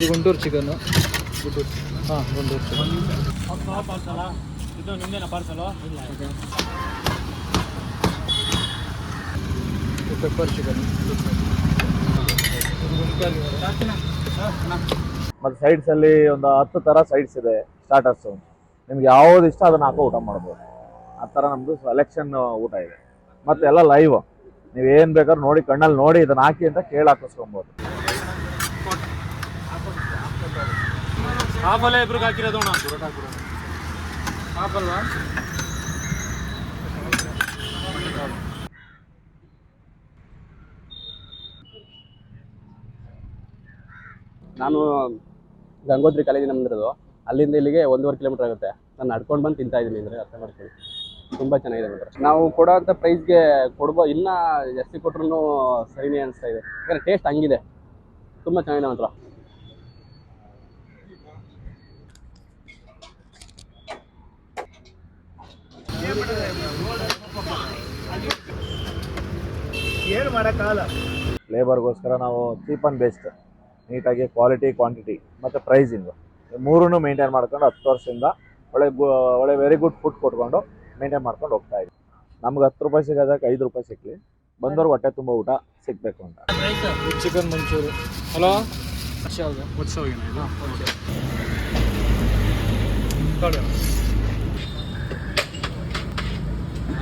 Guntur chicken. Guntur ಹಾಂ Guntur chicken. ಇದು parcel pepper chicken ಮತ್ತು ಸೈಡ್ಸಲ್ಲಿ ಒಂದು ಹತ್ತು ಥರ ಸೈಡ್ಸ್ ಇದೆ ಸ್ಟಾರ್ಟರ್ಸು ನಿಮ್ಗೆ ಯಾವ್ದು ಇಷ್ಟ ಅದನ್ನ ಹಾಕೋ ಊಟ ಮಾಡ್ಬೋದು. ಆ ಥರ ನಮ್ದು ಸೆಲೆಕ್ಷನ್ ಊಟ ಇದೆ. ಮತ್ತೆ ಎಲ್ಲ ಲೈವ್ ನೀವು ಏನು ಬೇಕಾದ್ರೂ ನೋಡಿ ಕಣ್ಣಲ್ಲಿ ನೋಡಿ ಇದನ್ನ ಹಾಕಿ ಅಂತ ಕೇಳಿ ಹಾಕಿಸ್ಕೊಬೋದು. ಹಾಫಲ್ಲೇ ಇಬ್ರಿಗೆ ಹಾಕಿರೋದು ಅಣ್ಣ. ಹಾಕಲ್ವಾ ನಾನು ಗಂಗೋತ್ರಿ ಕಾಲೇಜಿನ ಬಂದಿರೋದು ಅಲ್ಲಿಂದ ಇಲ್ಲಿಗೆ ಒಂದೂವರೆ ಕಿಲೋಮೀಟರ್ ಆಗುತ್ತೆ. ನಾನು ನಡ್ಕೊಂಡು ಬಂದು ತಿಂತಾ ಇದ್ದೀನಿ ಅಂದರೆ ಅರ್ಥ ಮಾಡ್ಕೊಳ್ಳಿ. ತುಂಬ ಚೆನ್ನಾಗಿದೆ ಮಾತ್ರ. ನಾವು ಕೊಡೋವಂಥ ಪ್ರೈಸ್ಗೆ ಕೊಡ್ಬೋ ಇನ್ನೂ ಜಾಸ್ತಿ ಕೊಟ್ರೂ ಸರಿನೇ ಅನಿಸ್ತಾ ಇದೆ. ಯಾಕಂದರೆ ಟೇಸ್ಟ್ ಹಂಗಿದೆ. ತುಂಬ ಚೆನ್ನಾಗಿದೆ ಮಾತ್ರ. ಲೇಬರ್ಗೋಸ್ಕರ ನಾವು ಚೀಪ್ ಆ್ಯಂಡ್ ಬೆಸ್ಟ್ ನೀಟಾಗಿ ಕ್ವಾಲಿಟಿ ಕ್ವಾಂಟಿಟಿ ಮತ್ತು ಪ್ರೈಸಿಂಗು ಮೂರನ್ನು ಮೇಂಟೈನ್ ಮಾಡ್ಕೊಂಡು ಹತ್ತು ವರ್ಷದಿಂದ ಒಳ್ಳೆ ಗು- ಒಳ್ಳೆ ವೆರಿ ಗುಡ್ ಫುಡ್ ಕೊಟ್ಕೊಂಡು ಮೇಂಟೈನ್ ಮಾಡ್ಕೊಂಡು ಹೋಗ್ತಾ ಇದ್ವಿ ನಮ್ಗೆ ಹತ್ತು ರೂಪಾಯಿ ಸಿಗೋದಕ್ಕೆ ಐದು ರೂಪಾಯಿ ಸಿಕ್ಕಲಿ ಬಂದವ್ರಿಗೆ ಹೊಟ್ಟೆ ತುಂಬ ಊಟ ಸಿಗಬೇಕು ಅಂತ. ಚಿಕನ್ ಮಂಚೂರಿ ಹಲೋ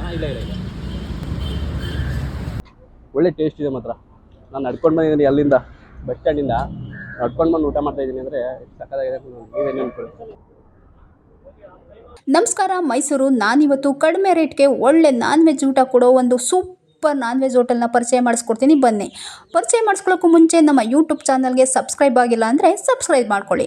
ಇಲ್ಲ ಇಲ್ಲ ಇಲ್ಲ. ಒಳ್ಳೆ ಟೇಸ್ಟ್ ಇದೆ ಮಾತ್ರ. ನಾನು ನಡ್ಕೊಂಡು ಬಂದಿದ್ದೀನಿ ಅಲ್ಲಿಂದ ಬಸ್ ಸ್ಟ್ಯಾಂಡಿಂದ ನಡ್ಕೊಂಡು ಬಂದು ಊಟ ಮಾಡ್ತಾ ಇದ್ದೀನಿ ಅಂದರೆ ಸಕ್ಕದಾಗಿದೆ ನೀವೇ ನೆನ್ಕೊಳ್ಳಿ ನಮಸ್ಕಾರ, ಮೈಸೂರು. ನಾನಿವತ್ತು ಕಡಿಮೆ ರೇಟ್ಗೆ ಒಳ್ಳೆ ನಾನ್ ವೆಜ್ ಊಟ ಕೊಡೋ ಒಂದು ಸೂಪರ್ ನಾನ್ ವೆಜ್ ಹೋಟೆಲ್ನ ಪರಿಚಯ ಮಾಡಿಸ್ಕೊಡ್ತೀನಿ. ಬನ್ನಿ. ಪರಿಚಯ ಮಾಡಿಸ್ಕೊಳ್ಳೋಕ್ಕೂ ಮುಂಚೆ ನಮ್ಮ ಯೂಟ್ಯೂಬ್ ಚಾನಲ್ಗೆ ಸಬ್ಸ್ಕ್ರೈಬ್ ಆಗಿಲ್ಲ ಅಂದರೆ ಸಬ್ಸ್ಕ್ರೈಬ್ ಮಾಡ್ಕೊಳ್ಳಿ.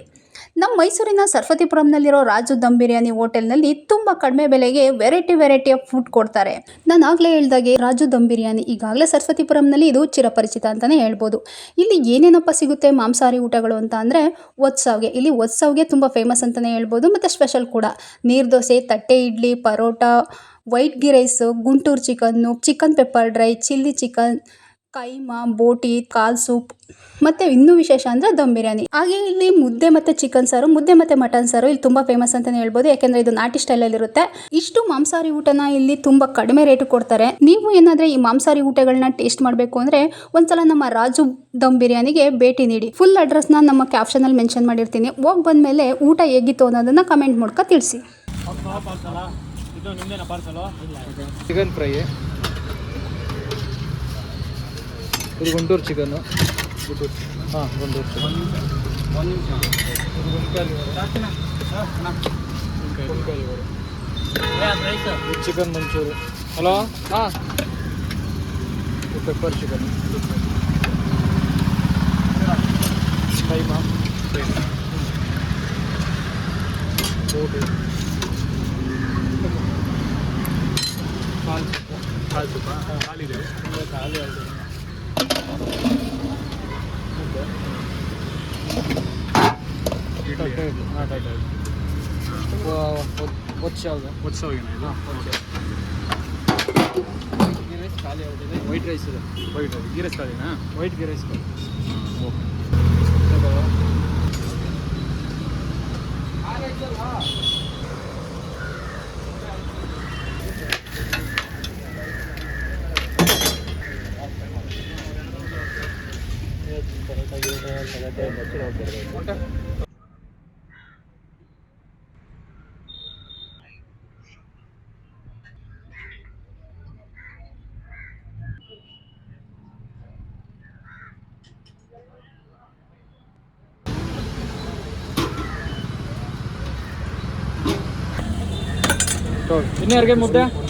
ನಮ್ಮ ಮೈಸೂರಿನ ಸರಸ್ವತಿಪುರಂನಲ್ಲಿರೋ ರಾಜು ದಮ್ ಬಿರಿಯಾನಿ ಹೋಟೆಲ್ನಲ್ಲಿ ತುಂಬ ಕಡಿಮೆ ಬೆಲೆಗೆ ವೆರೈಟಿ ವೆರೈಟಿ ಆಫ್ ಫುಡ್ ಕೊಡ್ತಾರೆ. ನಾನು ಆಗಲೇ ಹೇಳ್ದಾಗೆ ರಾಜು ದಮ್ ಬಿರಿಯಾನಿ ಈಗಾಗಲೇ ಸರಸ್ವತಿಪುರಂನಲ್ಲಿ ಇದು ಚಿರಪರಿಚಿತ ಅಂತಲೇ ಹೇಳ್ಬೋದು. ಇಲ್ಲಿ ಏನೇನಪ್ಪ ಸಿಗುತ್ತೆ ಮಾಂಸಾಹಾರಿ ಊಟಗಳು ಅಂತ ಅಂದರೆ ಒತ್ಸವ್ಗೆ ಇಲ್ಲಿ ಒತ್ಸವ್ಗೆ ತುಂಬ ಫೇಮಸ್ ಅಂತಲೇ ಹೇಳ್ಬೋದು ಮತ್ತು ಸ್ಪೆಷಲ್ ಕೂಡ. ನೀರು ದೋಸೆ, ತಟ್ಟೆ ಇಡ್ಲಿ, ಪರೋಟ, ವೈಟ್ ಗಿ rice, Guntur chicken, chicken pepper dry, chilli chicken keema, boti, ಕಾಲ್ ಸೂಪ್, ಮತ್ತು ಇನ್ನೂ ವಿಶೇಷ ಅಂದರೆ ದಮ್ ಬಿರಿಯಾನಿ. ಹಾಗೆ ಇಲ್ಲಿ ಮುದ್ದೆ ಮತ್ತು ಚಿಕನ್ ಸಾರು, ಮುದ್ದೆ ಮತ್ತು ಮಟನ್ ಸಾರು ಇಲ್ಲಿ ತುಂಬ ಫೇಮಸ್ ಅಂತಲೇ ಹೇಳ್ಬೋದು, ಯಾಕೆಂದರೆ ಇದು ನಾಟಿ ಸ್ಟೈಲಲ್ಲಿರುತ್ತೆ ಇಷ್ಟು ಮಾಂಸಾಹಾರಿ ಊಟನ ಇಲ್ಲಿ ತುಂಬ ಕಡಿಮೆ ರೇಟು ಕೊಡ್ತಾರೆ. ನೀವು ಏನಾದರೆ ಈ ಮಾಂಸಾಹಾರಿ ಊಟಗಳನ್ನ ಟೇಸ್ಟ್ ಮಾಡಬೇಕು ಅಂದರೆ ಒಂದ್ಸಲ ನಮ್ಮ ರಾಜು ದಮ್ ಬಿರಿಯಾನಿಗೆ ಭೇಟಿ ನೀಡಿ. ಫುಲ್ ಅಡ್ರೆಸ್ನ ನಮ್ಮ ಕ್ಯಾಪ್ಷನಲ್ಲಿ ಮೆನ್ಷನ್ ಮಾಡಿರ್ತೀನಿ. ಹೋಗಿ ಬಂದಮೇಲೆ ಊಟ ಹೇಗಿತ್ತು ಅನ್ನೋದನ್ನು ಕಮೆಂಟ್ ಮೂಲಕ ತಿಳಿಸಿ. Chicken fry. ಇದು ಗುಂಟೂರು ಚಿಕನ್ನು ಗುಂಟೂರು ಹಾಂ Guntur chicken chicken manchurian hello ಹಾಂ. ಪೆಪ್ಪರ್ ಚಿಕನ್ ಬೋಟಿ ಕಾಲ್ ಸೂಪು ಕಾಲು ತುಪ್ಪ. ಕಾಲಿದೆ ಖಾಲಿ ಇದೆ ಖಾಲಿ ಇಡ್ಲಿ ಹಾಂ ಇಡ್ಲಿ ಒಚ್ಚ ಯಾವುದು ಉತ್ಸವಗೇನ ಇದು. ಗೀ ರೈಸ್ ಖಾಲಿ ಆಗಿದೆ ವೈಟ್ ರೈಸ್ ಇದೆ ವೈಟ್ ಗೀರಸ್ ಕಾಲಿನಾ ವೈಟ್ ಗೀ ರೈಸ್ ಇನ್ಯಾರಿಗೆ ಮುದ್ದೆ ಇನ್ಯಾರಿಗೆ ಮುದ್ದೆ ಹಾಕಲ್ವಾ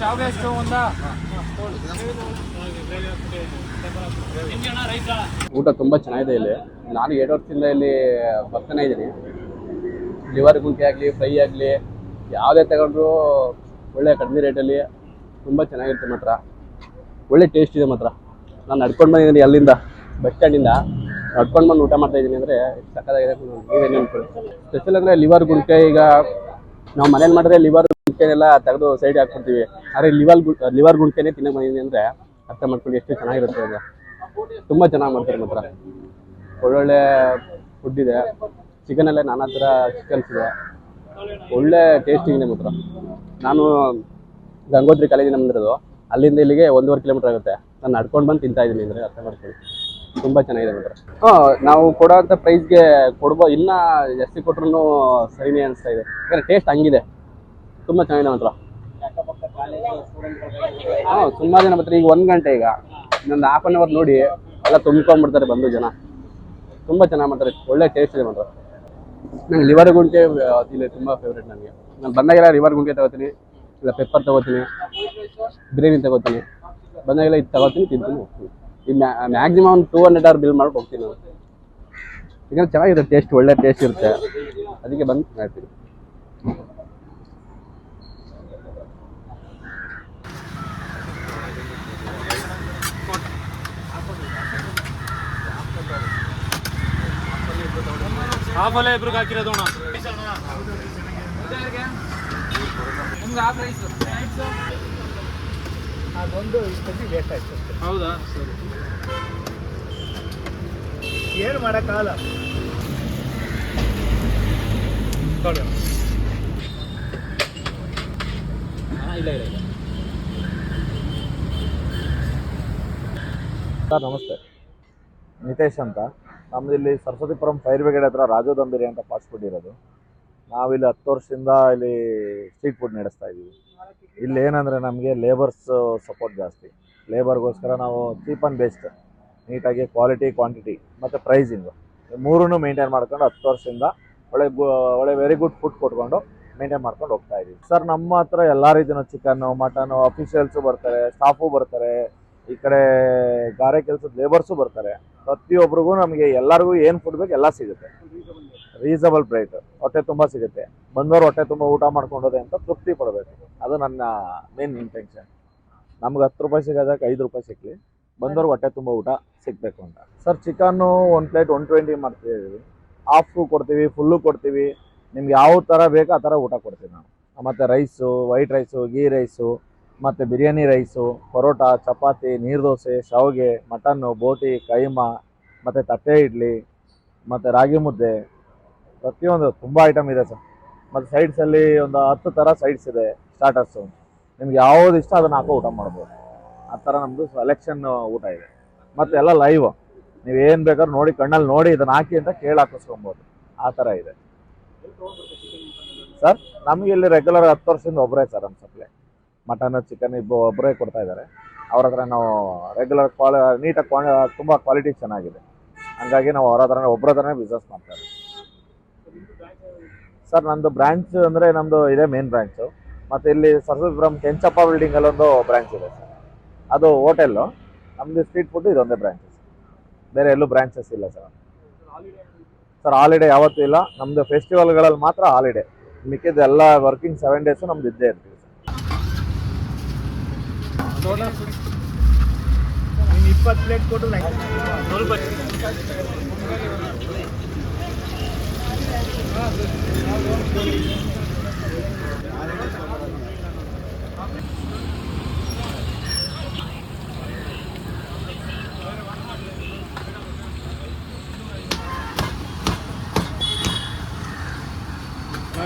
ಶಾವಿಗೆ ಎಷ್ಟು ಒಂದ? ಊಟ ತುಂಬ ಚೆನ್ನಾಗಿದೆ ಇಲ್ಲಿ. ನಾನು ಎರಡು ವರ್ಷದಿಂದ ಇಲ್ಲಿ ಬರ್ತಾನೆ ಇದ್ದೀನಿ. ಲಿವರ್ ಗುಂಟಿ ಆಗಲಿ ಫ್ರೈ ಆಗಲಿ ಯಾವುದೇ ತಗೊಂಡ್ರು ಒಳ್ಳೆ ಕಡಿಮೆ ರೇಟಲ್ಲಿ ತುಂಬ ಚೆನ್ನಾಗಿರುತ್ತೆ ಮಾತ್ರ. ಒಳ್ಳೆ ಟೇಸ್ಟ್ ಇದೆ ಮಾತ್ರ. ನಾನು ನಡ್ಕೊಂಡು ಬಂದಿದ್ದೀನಿ ಅಲ್ಲಿಂದ ಬಸ್ ಸ್ಟ್ಯಾಂಡಿಂದ ನಡ್ಕೊಂಡು ಬಂದು ಊಟ ಮಾಡ್ತಾ ಇದ್ದೀನಿ ಅಂದರೆ ಸಕ್ಕದಾಗಿದೆ ಸ್ಪೆಷಲ್ ಅಂದರೆ ಲಿವರ್ ಗುಂಟೆ ಈಗ ನಾವು ಮನೇಲಿ ಮಾಡಿದ್ರೆ ಲಿವರ್ ಗುಂಡ್ಕೆನೆಲ್ಲ ತೆಗೆದು ಸೈಡ್ ಹಾಕ್ಬಿಡ್ತೀವಿ. ಆದರೆ ಲಿವರ್ ಲಿವರ್ ಗುಂಟೆನೇ ತಿನ್ನಕ್ಕೆ ಬಂದಿದ್ದೀನಿ ಅಂದರೆ ಅರ್ಥ ಮಾಡ್ಕೊಂಡು ಎಷ್ಟು ಚೆನ್ನಾಗಿರುತ್ತೆ ಅದು. ತುಂಬ ಚೆನ್ನಾಗಿ ಮಾಡ್ತಾರೆ ಮಾತ್ರ. ಒಳ್ಳೊಳ್ಳೆ ಫುಡ್ ಇದೆ. ಚಿಕನಲ್ಲೇ ನಾನಾ ಥರ ಚಿಕನ್ಸ್ ಇದೆ. ಒಳ್ಳೆ ಟೇಸ್ಟಿಂಗ್ ಇದೆ ಮಾತ್ರ. ನಾನು ಗಂಗೋತ್ರಿ ಕಾಲೇಜಿನ ಬಂದಿರೋದು. ಅಲ್ಲಿಂದ ಇಲ್ಲಿಗೆ ಒಂದೂವರೆ ಕಿಲೋಮೀಟರ್ ಆಗುತ್ತೆ. ನಾನು ನಡ್ಕೊಂಡು ಬಂದು ತಿಂತಾ ಇದ್ದೀನಿ ಅಂದರೆ ಅರ್ಥ ಮಾಡ್ಕೊಳ್ಳಿ. ತುಂಬ ಚೆನ್ನಾಗಿದೆ ಮಾತ್ರ ಹಾಂ, ನಾವು ಕೊಡೋಂಥ ಪ್ರೈಸ್ಗೆ ಕೊಡ್ಬೋ ಇಲ್ಲ ಜಾಸ್ತಿ ಕೊಟ್ರು ಸರಿನೇ ಅನಿಸ್ತಾ ಇದೆ. ಯಾಕಂದ್ರೆ ಟೇಸ್ಟ್ ಹಂಗಿದೆ. ತುಂಬ ಚೆನ್ನಾಗಿದೆ ಮಾತ್ರ. ಹಾಂ, ಸುಮಾರು ಜನ ಬರ್ತಾರೆ. ಈಗ ಒಂದು ಗಂಟೆ ಈಗ. ಇನ್ನೊಂದು ಹಾಫ್ ಆನ್ ಅವರ್ ನೋಡಿ, ಎಲ್ಲ ತುಂಬ್ಕೊಂಡ್ಬಿಡ್ತಾರೆ ಬಂದು ಜನ. ತುಂಬ ಚೆನ್ನಾಗಿ ಮಾಡ್ತಾರೆ. ಒಳ್ಳೆ ಟೇಸ್ಟ್ ಇದೆ ಮಾತ್ರ. ನಂಗೆ ಲಿವರ್ ಗುಂಟೆ ಇಲ್ಲಿ ತುಂಬ ಫೇವ್ರೇಟ್ ನನಗೆ ನಾನು ಬಂದಾಗೆಲ್ಲ ಲಿವರ್ ಗುಂಟೆ ತಗೋತೀನಿ, ಇಲ್ಲ ಪೆಪ್ಪರ್ ತಗೋತೀನಿ, ಬಿರಿಯಾನಿ ತಗೋತೀನಿ. ಬಂದಾಗೆಲ್ಲ ಇದು ತಗೋತೀನಿ, ತಿಂತೀನಿ, ಹೋಗ್ತೀನಿ. ಈ ಮ್ಯಾಕ್ಸಿಮಮ್ ಒಂದು ಟೂ ಹಂಡ್ರೆಡ್ ಅವರ್ ಬಿಲ್ ಮಾಡಿ ಹೋಗ್ತೀನಿ ನಾನು. ಯಾಕಂದ್ರೆ ಚೆನ್ನಾಗಿರುತ್ತೆ ಟೇಸ್ಟ್ ಒಳ್ಳೆ ಟೇಸ್ಟ್ ಇರುತ್ತೆ. ಅದಕ್ಕೆ ಬಂದು ಮಾಡ್ತೀನಿ. ಹಾಫಲ್ಲೇ ಇಬ್ರಿಗೆ ಹಾಕಿರೋದು ಅಣ್ಣ ನಿಮ್ಗೆ ಆ ಪ್ರೈಸ್ ಅದೊಂದು ಇಷ್ಟೊತ್ತಿ ವೇಸ್ಟ್ ಆಯ್ತು ಹೌದಾ? ಸರಿ ಏನು ಮಾಡೋಕ್ಕಾಗಲ್ಲ. ಇಲ್ಲ ಇಲ್ಲ ಇಲ್ಲ. ಸರ್ ನಮಸ್ತೆ. ನಿತೇಶ್ ಅಂತ. ನಮ್ದು ಇಲ್ಲಿ ಸರಸ್ವತಿಪುರಂ ಫೈರ್ ಬ್ರಿಗೇಡ್ ಹತ್ರ ರಾಜು ದಂಬಿರಿ ಅಂತ ಫಾಸ್ಟ್ ಫುಡ್ ಇರೋದು. ನಾವಿಲ್ಲಿ ಹತ್ತು ವರ್ಷದಿಂದ ಇಲ್ಲಿ ಸ್ಟ್ರೀಟ್ ಫುಡ್ ನಡೆಸ್ತಾ ಇದ್ದೀವಿ. ಇಲ್ಲಿ ಏನಂದರೆ ನಮಗೆ ಲೇಬರ್ಸ್ ಸಪೋರ್ಟ್ ಜಾಸ್ತಿ. ಲೇಬರ್ಗೋಸ್ಕರ ನಾವು ಚೀಪ್ ಆ್ಯಂಡ್ ಬೆಸ್ಟ್ ನೀಟಾಗಿ ಕ್ವಾಲಿಟಿ ಕ್ವಾಂಟಿಟಿ ಮತ್ತು ಪ್ರೈಸಿಂಗು ಮೂರನ್ನು ಮೇಂಟೈನ್ ಮಾಡ್ಕೊಂಡು ಹತ್ತು ವರ್ಷದಿಂದ ಒಳ್ಳೆ ಒಳ್ಳೆ ವೆರಿ ಗುಡ್ ಫುಡ್ ಕೊಟ್ಕೊಂಡು ಮೇಂಟೈನ್ ಮಾಡ್ಕೊಂಡು ಹೋಗ್ತಾ ಇದ್ದೀವಿ. ಸರ್ ನಮ್ಮ ಹತ್ರ ಎಲ್ಲ ರೀತಿಯ ಚಿಕನ್ನು ಮಟನು ಅಫಿಷಿಯಲ್ಸು ಬರ್ತಾರೆ ಸ್ಟಾಫು ಬರ್ತಾರೆ, ಈ ಕಡೆ ಗಾರೆ ಕೆಲಸದ ಲೇಬರ್ಸು ಬರ್ತಾರೆ. ಪ್ರತಿಯೊಬ್ಬರಿಗೂ ನಮಗೆ ಎಲ್ಲರಿಗೂ ಏನು ಫುಡ್ ಬೇಕು ಎಲ್ಲ ಸಿಗುತ್ತೆ. ರೀಸನಬಲ್ ರೇಟ್ ಹೊಟ್ಟೆ ತುಂಬ ಸಿಗುತ್ತೆ. ಬಂದವರು ಹೊಟ್ಟೆ ತುಂಬ ಊಟ ಮಾಡ್ಕೊಂಡೋದೆ ಅಂತ ತೃಪ್ತಿ ಪಡಬೇಕು. ಅದು ನನ್ನ ಮೇನ್ ಇಂಟೆನ್ಷನ್ ನಮ್ಗೆ ಹತ್ತು ರೂಪಾಯಿ ಸಿಗೋದಕ್ಕೆ ಐದು ರೂಪಾಯಿ ಸಿಕ್ಕಲಿ ಬಂದವ್ರಿಗೆ ಹೊಟ್ಟೆ ತುಂಬ ಊಟ ಸಿಗಬೇಕು ಅಂತ. ಸರ್ ಚಿಕನ್ನು ಒಂದು ಪ್ಲೇಟ್ ಒನ್ ಟ್ವೆಂಟಿ ಮಾಡ್ತಿದ್ದೀವಿ ಹಾಫು ಕೊಡ್ತೀವಿ ಫುಲ್ಲು ಕೊಡ್ತೀವಿ. ನಿಮ್ಗೆ ಯಾವ ಥರ ಬೇಕೋ ಆ ಥರ ಊಟ ಕೊಡ್ತೀವಿ ನಾವು. ಮತ್ತು rice white rice ghee rice ಮತ್ತು ಬಿರಿಯಾನಿ ರೈಸು ಪರೋಟ, ಚಪಾತಿ, ನೀರು ದೋಸೆ, ಶಾವಿಗೆ ಮಟನ್ನು ಬೋಟಿ, ಕೈಮಾ, ಮತ್ತು ತಟ್ಟೆ ಇಡ್ಲಿ, ಮತ್ತು ರಾಗಿ ಮುದ್ದೆ ಪ್ರತಿಯೊಂದು ತುಂಬ ಐಟಮ್ ಇದೆ ಸರ್ ಮತ್ತು ಸೈಡ್ಸಲ್ಲಿ ಒಂದು ಹತ್ತು ಥರ ಸೈಡ್ಸ್ ಇದೆ ಸ್ಟಾರ್ಟರ್ಸು ನಿಮ್ಗೆ ಯಾವ್ದು ಇಷ್ಟ ಅದನ್ನು ಹಾಕೋ ಊಟ ಮಾಡ್ಬೋದು. ಆ ಥರ ನಮ್ಮದು ಸೆಲೆಕ್ಷನ್ ಊಟ ಇದೆ. ಮತ್ತು ಎಲ್ಲ ಲೈವ್ ನೀವು ಏನು ಬೇಕಾದ್ರೂ ನೋಡಿ, ಕಣ್ಣಲ್ಲಿ ನೋಡಿ ಇದನ್ನು ಹಾಕಿ ಅಂತ ಕೇಳಿ ಹಾಕಿಸ್ಕೊಬೋದು. ಆ ಥರ ಇದೆ. ಸರ್ ನಮಗೆ ಇಲ್ಲಿ ರೆಗ್ಯುಲರ್ ಹತ್ತು ವರ್ಷದಿಂದ ಒಬ್ಬರೇ ಸರ್ ನಮ್ಮ ಸಪ್ಲೈ ಮಟನ್ ಚಿಕನ್ ಇಬ್ಬ ಒಬ್ಬರೇ ಕೊಡ್ತಾ ಇದ್ದಾರೆ. ಅವ್ರ ಹತ್ರ ನಾವು ರೆಗ್ಯುಲರ್ ಕ್ವಾಲಿ ನೀಟಾಗಿ ಕ್ವಾ ತುಂಬ ಕ್ವಾಲಿಟಿ ಚೆನ್ನಾಗಿದೆ. ಹಂಗಾಗಿ ನಾವು ಅವ್ರ ಹತ್ರನೇ ಒಬ್ಬರ ಹತ್ರನೇ ಬಿಸ್ನೆಸ್ ಮಾಡ್ತಾರೆ ಸರ್, ನಂದು ಬ್ರ್ಯಾಂಚ್ ಅಂದರೆ ನಮ್ಮದು ಇದೆ ಮೇನ್ ಬ್ರ್ಯಾಂಚು ಮತ್ತು ಇಲ್ಲಿ ಸರ್ವಪುರಂ ಕೆಂಚಪ್ಪ ಬಿಲ್ಡಿಂಗಲ್ಲಿ ಒಂದು ಬ್ರಾಂಚ್ ಇದೆ ಸರ್. ಅದು ಹೋಟೆಲ್ಲು ನಮ್ಮದು ಸ್ಟ್ರೀಟ್ ಫುಡ್ ಇದೊಂದೇ ಬ್ರಾಂಚ್ ಬೇರೆ ಎಲ್ಲೂ ಬ್ರಾಂಚಸ್ ಇಲ್ಲ ಸರ್. ಸರ್ ಹಾಲಿಡೇ ಯಾವತ್ತೂ ಇಲ್ಲ. ನಮ್ಮದು ಫೆಸ್ಟಿವಲ್ಗಳಲ್ಲಿ ಮಾತ್ರ ಹಾಲಿಡೇ ಮಿಕ್ಕಿದ ಎಲ್ಲ ವರ್ಕಿಂಗ್ ಸೆವೆನ್ ಡೇಸು ನಮ್ದು ಇದ್ದೇ ಇರ್ತೀವಿ ಸರ್. ಇಪ್ಪತ್ತು ಪ್ಲೇಟ್ ಕೊಟ್ಟು ಸ್ವಲ್ಪ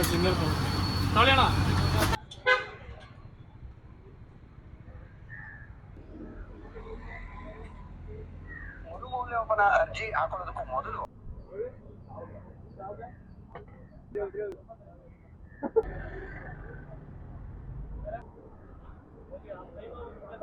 ಸಿಂಗಲ್ ತಗೊಳ್ಳಿ ಅಣ್ಣ ಮರುಮೌಲ್ಯಮಾಪನ ಅರ್ಜಿ ಹಾಕೊಳ್ಳೋದಕ್ಕೂ ಮೊದಲು Deus, Deus.